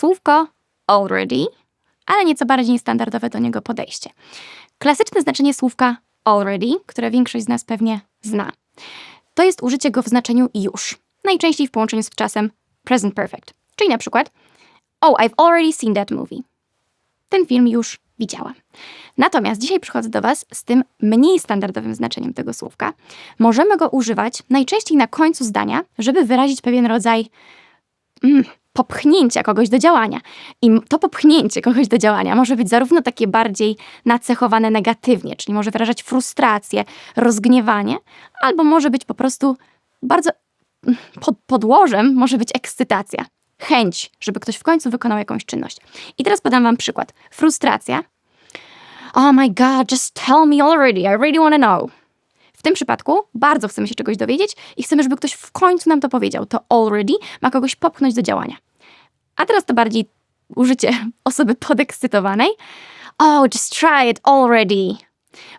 słówko already, ale nieco bardziej standardowe do niego podejście. Klasyczne znaczenie słówka already, które większość z nas pewnie zna, to jest użycie go w znaczeniu już, najczęściej w połączeniu z czasem present perfect, czyli na przykład Oh, I've already seen that movie. Ten film już widziałam. Natomiast dzisiaj przychodzę do Was z tym mniej standardowym znaczeniem tego słówka. Możemy go używać najczęściej na końcu zdania, żeby wyrazić pewien rodzaj mm, popchnięcia kogoś do działania. I to popchnięcie kogoś do działania może być zarówno takie bardziej nacechowane negatywnie, czyli może wyrażać frustrację, rozgniewanie, albo może być po prostu bardzo pod podłożem, może być ekscytacja. Chęć, żeby ktoś w końcu wykonał jakąś czynność. I teraz podam Wam przykład. Frustracja. Oh my god, just tell me already. I really want to know. W tym przypadku bardzo chcemy się czegoś dowiedzieć i chcemy, żeby ktoś w końcu nam to powiedział. To already ma kogoś popchnąć do działania. A teraz to bardziej użycie osoby podekscytowanej. Oh, just try it already.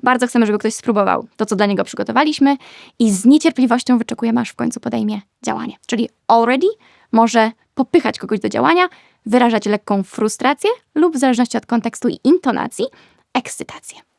Bardzo chcemy, żeby ktoś spróbował to, co dla niego przygotowaliśmy i z niecierpliwością wyczekujemy, aż w końcu podejmie działanie. Czyli already może popychać kogoś do działania, wyrażać lekką frustrację lub w zależności od kontekstu i intonacji, ekscytację.